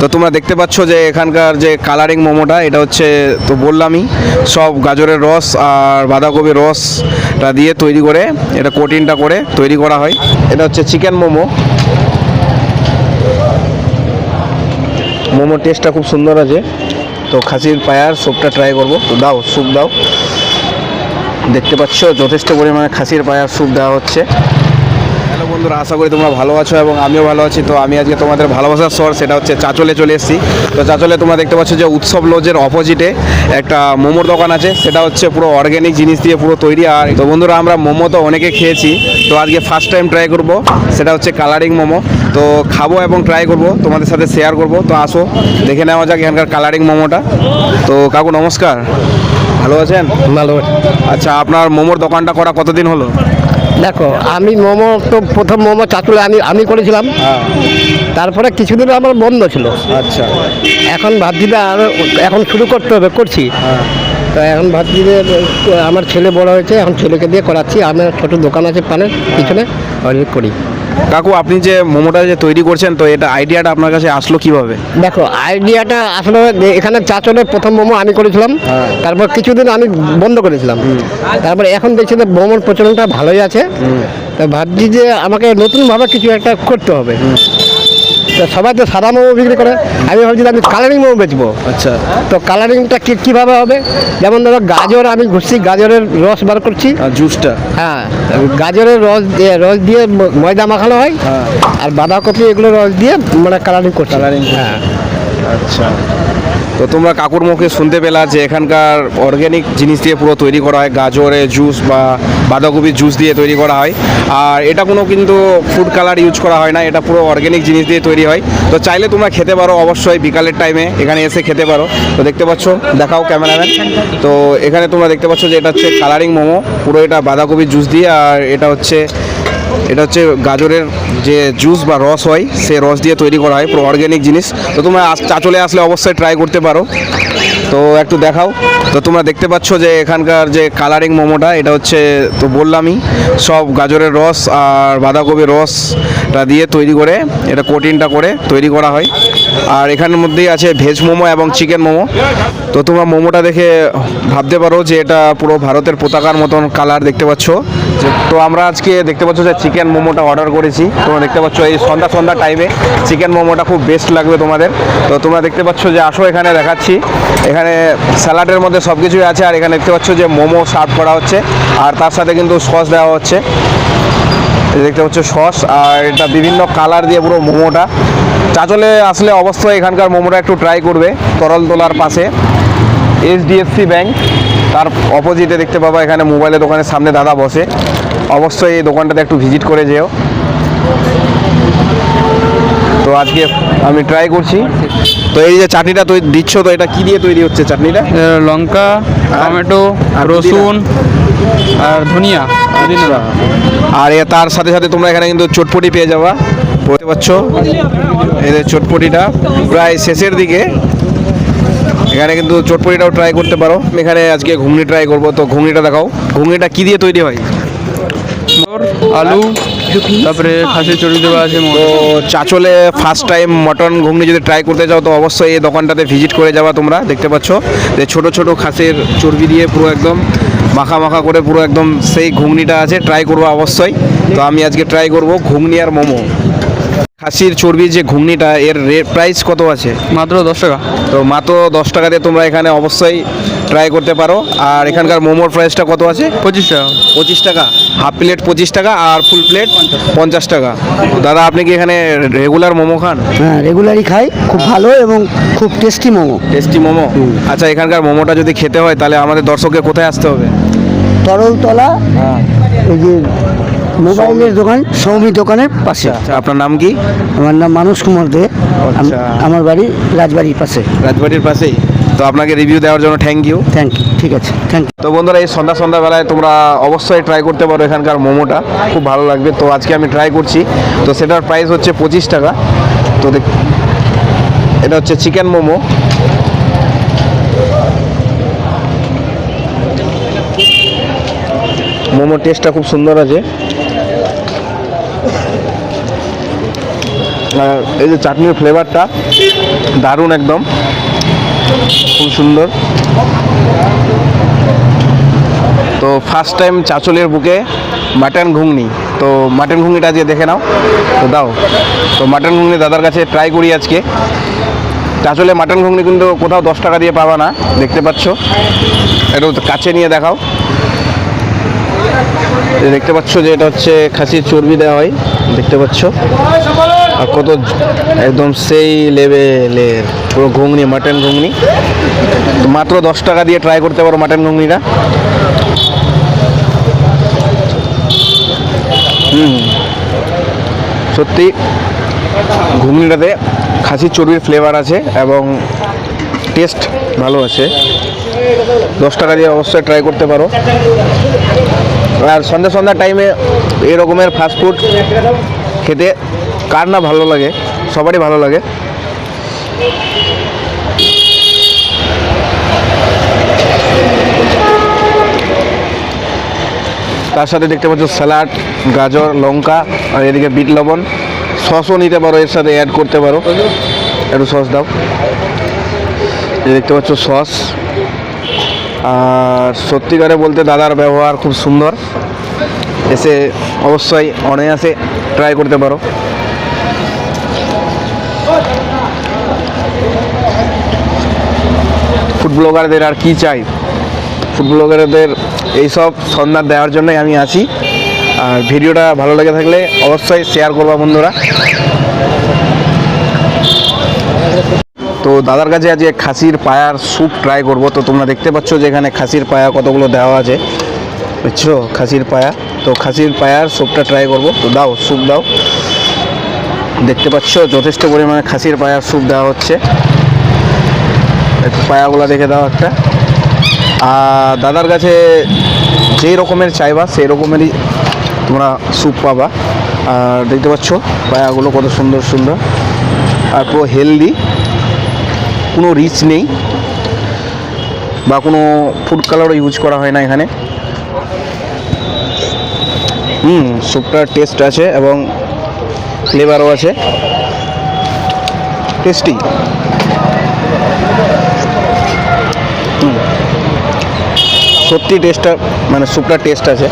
তো তোমরা দেখতে পাচ্ছ যে এখানকার যে কালারিং মোমোটা, এটা হচ্ছে তো বললামই, সব গাজরের রস আর বাঁধাকপির রসটা দিয়ে তৈরি করে, এটা কোটিনটা করে তৈরি করা হয়। এটা হচ্ছে চিকেন মোমো। মোমোর টেস্টটা খুব সুন্দর আছে। তো খাসির পায়ার স্যুপটা ট্রাই করব। তো দাও স্যুপ দাও। দেখতে পাচ্ছ, যথেষ্ট পরিমাণে খাসির পায়ার স্যুপ দেওয়া হচ্ছে। বন্ধুরা আশা করি তোমরা ভালো আছো এবং আমিও ভালো আছি। তো আমি আজকে তোমাদের ভালোবাসার স্বর সেটা হচ্ছে চাচলে চলে এসেছি। তো চাচলে তোমরা দেখতে পাচ্ছ যে উৎসব লজের অপোজিটে একটা মোমোর দোকান আছে। সেটা হচ্ছে পুরো অর্গ্যানিক জিনিস দিয়ে পুরো তৈরি। আর তো বন্ধুরা আমরা মোমো তো অনেকে খেয়েছি। তো আজকে ফার্স্ট টাইম ট্রাই করব। সেটা হচ্ছে কালারিং মোমো। তো খাব এবং ট্রাই করব। তোমাদের সাথে শেয়ার করব। তো আসো দেখে নেওয়া যাক এখানকার কালারিং মোমোটা। তো কাকু নমস্কার। ভালো আছেন? ভালো আচ্ছা আপনার মোমোর দোকানটা করা কতদিন হলো? দেখো আমি মোমো তো প্রথম মোমো চাতুলে আমি আমি করেছিলাম। হ্যাঁ। তারপরে কিছুদিন আমার বন্ধ ছিল। আচ্ছা। এখন ভাবছি না আর এখন শুরু করতে হবে করছি। হ্যাঁ। তো এখন ভাবছি যে আমার ছেলে বড় হয়েছে এখন ছেলেকে দিয়ে করাচ্ছি। আমার ছোট দোকান আছে পানের পিছনে ওই করি। কাকু আপনি যে মোমোটা যে তৈরি করছেন তো এটা আইডিয়াটা আপনার কাছে আসলো কীভাবে? দেখো আইডিয়াটা আসলে এখানে চাচলের প্রথম মোমো আমি করেছিলাম। হ্যাঁ। তারপর কিছুদিন আমি বন্ধ করেছিলাম। তারপর এখন দেখছি যে মোমোর প্রচলনটা ভালোই আছে। তো ভাবছি যে আমাকে নতুনভাবে কিছু একটা করতে হবে। সবাই তো সাদা মোমো বিক্রি করে। আমি ভাবছি আমি কালারিং মোমো বেচবো। আচ্ছা। তো কালারিংটা কি কীভাবে হবে? যেমন ধরো গাজর আমি ঘুষছি গাজরের রস বার করছি। জুসটা হ্যাঁ গাজরের রস দিয়ে রস দিয়ে ময়দা মাখানো হয়। হ্যাঁ। আর বাঁধাকপি এগুলো রস দিয়ে মানে কালারিং করছি। কালারিং হ্যাঁ। আচ্ছা। তো তোমরা কাকুর মুখে শুনতে পেলা যে এখানকার অর্গ্যানিক জিনিস দিয়ে পুরো তৈরি করা হয় গাজরের জুস বা বাঁধাকপির জুস দিয়ে তৈরি করা হয়। আর এটা কোনো কিন্তু ফুড কালার ইউজ করা হয় না, এটা পুরো অর্গ্যানিক জিনিস দিয়ে তৈরি হয়। তো চাইলে তোমরা খেতে পারো অবশ্যই বিকালের টাইমে এখানে এসে খেতে পারো। তো দেখতে পাচ্ছ, দেখাও ক্যামেরাম্যান তো এখানে তোমরা দেখতে পাচ্ছ যে এটা হচ্ছে কালারিং মোমো, পুরো এটা বাঁধাকপির জুস দিয়ে আর এটা হচ্ছে এটা হচ্ছে গাজরের যে জুস বা রস হয়, সেই রস দিয়ে তৈরি করা হয়, পুরো অর্গ্যানিক জিনিস। তো তোমরা চাচলে আসলে অবশ্যই ট্রাই করতে পারো। তো একটু দেখাও। তো তোমরা দেখতে পাচ্ছ যে এখানকার যে কালারিং মোমোটা, এটা হচ্ছে তো বললামই, সব গাজরের রস আর বাঁধাকপির রসটা দিয়ে তৈরি করে, এটা কোটিনটা করে তৈরি করা হয়। আর এখানের মধ্যেই আছে ভেজ মোমো এবং চিকেন মোমো। তো তোমরা মোমোটা দেখে ভাবতে পারো যে এটা পুরো ভারতের পতাকার মতন কালার দেখতে পাচ্ছ। তো আমরা আজকে দেখতে পাচ্ছ যে চিকেন মোমোটা অর্ডার করেছি। তোমরা দেখতে পাচ্ছ এই সন্ধ্যা সন্ধ্যা টাইমে চিকেন মোমোটা খুব বেস্ট লাগবে তোমাদের। তো তোমরা দেখতে পাচ্ছ যে আসো এখানে দেখাচ্ছি। এখানে স্যালাডের মধ্যে সব কিছুই আছে, আর এখানে দেখতে পাচ্ছ যে মোমো সার্ভ করা হচ্ছে। আর তার সাথে কিন্তু সস দেওয়া হচ্ছে। দেখতে পাচ্ছ সস আর এটা বিভিন্ন কালার দিয়ে পুরো মোমোটা। চাচলে আসলে অবশ্যই এখানকার মোমোটা একটু ট্রাই করবে, তরল তোলার পাশে। এইচডিএফসি ব্যাংক তার অপোজিটে দেখতে পাবা এখানে মোবাইলের দোকানের সামনে দাদা বসে। অবশ্যই এই দোকানটাতে একটু ভিজিট করে যেও। তো আজকে আমি ট্রাই করছি। তো এই যে চাটনিটা তুই দিচ্ছ তো এটা কি দিয়ে তৈরি হচ্ছে চাটনিটা? লঙ্কা টমেটো রসুন আর ধনিয়া। পুদিনা। আর এ তার সাথে সাথে তোমরা এখানে কিন্তু চটপটি পেয়ে যাবা। বলতে পারছ? এদের চটপটিটা। প্রায় শেষের দিকে এখানে কিন্তু চটপটিটাও ট্রাই করতে পারো। এখানে আজকে ঘুগনি ট্রাই করব। তো ঘুগনিটা দেখাও। ঘুগনিটা কি দিয়ে তৈরি হয়? আলু, তারপরে খাসির চর্বি দেওয়া আছে তো চাচলে ফার্স্ট টাইম মটন ঘুগনি যদি ট্রাই করতে যাও, তো অবশ্যই এই দোকানটাতে ভিজিট করে যাবা তোমরা, দেখতে পাচ্ছ। যে ছোট ছোট খাসির চর্বি দিয়ে পুরো একদম মাখা মাখা করে পুরো একদম সেই ঘুগনিটা আছে ট্রাই করব অবশ্যই। তো আমি আজকে ট্রাই করব ঘুগনি আর মোমো। খাসির চর্বির যে ঘুগনিটা এর রেট প্রাইস কত আছে? মাত্র দশ টাকা। তো মাত্র দশ টাকা দিয়ে তোমরা এখানে অবশ্যই ট্রাই করতে পারো। আর এখানকার মোমোর প্রাইসটা কত আছে? পঁচিশ টাকা। পঁচিশ টাকা। হাফ প্লেট পঁচিশ টাকা আর ফুল প্লেট পঞ্চাশ টাকা। দাদা আপনি কি এখানে রেগুলার মোমো খান? হ্যাঁ রেগুলারই খাই। খুব ভালো এবং খুব টেস্টি মোমো। টেস্টি মোমো? আচ্ছা এখানকার মোমোটা যদি খেতে হয় তাহলে আমাদের দর্শককে কোথায় আসতে হবে? তরলতলা ওই যে মোবাইলের দোকান সৌমি দোকানের পাশে। আচ্ছা আপনার নাম কি? আমার নাম মানুষ কুমার দে। আচ্ছা। আমার বাড়ি রাজবাড়ির পাশে। রাজবাড়ির পাশেই। তো আপনাকে রিভিউ দেওয়ার জন্য থ্যাংক ইউ থ্যাংক ইউ ঠিক আছে থ্যাংক ইউ তো বন্ধুরা এই সন্ধ্যা সন্ধ্যাবেলায় তোমরা অবশ্যই ট্রাই করতে পারো এখানকার মোমোটা। খুব ভালো লাগবে। তো আজকে আমি ট্রাই করছি। তো সেটার প্রাইস হচ্ছে পঁচিশ টাকা। তো দেখ এটা হচ্ছে চিকেন মোমো। মোমোর টেস্টটা খুব সুন্দর আছে। এই যে চাটনির ফ্লেভারটা দারুণ একদম। খুব সুন্দর। তো ফার্স্ট টাইম চাচলের বুকে মাটন ঘুগনি। তো মাটন ঘুগনিটা আজকে দেখে নাও। তো দাও। তো মাটন ঘুগনি দাদার কাছে ট্রাই করি আজকে। চাচলে মাটন ঘুগনি কিন্তু কোথাও দশ টাকা দিয়ে পাবা না। দেখতে পাচ্ছ? একটু কাছে নিয়ে দেখাও। দেখতে পাচ্ছ যে এটা হচ্ছে খাসির চর্বি দেওয়া হয়। দেখতে পাচ্ছ? কত একদম সেই লেভেলের পুরো ঘুগনি মাটন ঘুগনি। মাত্র দশ টাকা দিয়ে ট্রাই করতে পারো মাটন ঘুগনিটা। হুম। সত্যি, ঘুগনিটাতে খাসির চর্বির ফ্লেভার আছে এবং টেস্ট ভালো আছে। দশ টাকা দিয়ে অবশ্যই ট্রাই করতে পারো। আর সন্ধ্যা সন্ধ্যা টাইমে এই রকমের ফাস্টফুড খেতে কার না ভালো লাগে? সবারই ভালো লাগে। তার সাথে দেখতে পাচ্ছ স্যালাড, গাজর, লঙ্কা, আর এদিকে বিট লবণ। সসও নিতে পারো, এর সাথে অ্যাড করতে পারো। একটু সস দাও। দেখতে পাচ্ছ সস। আর সত্যিকারে বলতে দাদার ব্যবহার খুব সুন্দর। এসে অবশ্যই অনায়াসে ট্রাই করতে পারো। ব্লগারদের আর কি চাই? ফুড ব্লগারদের এইসব সন্ধান দেওয়ার জন্যই আমি আছি। আর ভিডিওটা ভালো লেগে থাকলে অবশ্যই শেয়ার করবা বন্ধুরা। তো দাদার কাছে আজকে খাসির পায়ার স্যুপ ট্রাই করব। তো তোমরা দেখতে পাচ্ছ যে এখানে খাসির পায়া কতগুলো দেওয়া আছে। বুঝছ? খাসির পায়া। তো খাসির পায়ার স্যুপটা ট্রাই করব। তো দাও স্যুপ দাও। দেখতে পাচ্ছ, যথেষ্ট পরিমাণে খাসির পায়ার স্যুপ দেওয়া হচ্ছে। একটু পায়াগুলো দেখে দাও একটা। আর দাদার কাছে যেই রকমের চাইবা, সেই রকমেরই তোমরা স্যুপ পাবা। আর দেখতে পাচ্ছ, পায়াগুলো কত সুন্দর সুন্দর। আর পুরো হেলদি কোনো রিচ নেই। বা কোনো ফুড কালারও ইউজ করা হয় না এখানে। হুম, স্যুপটার টেস্ট আছে এবং ফ্লেভারও আছে। টেস্টি সত্যি টেস্টটা মানে স্যুপটার টেস্ট আছে।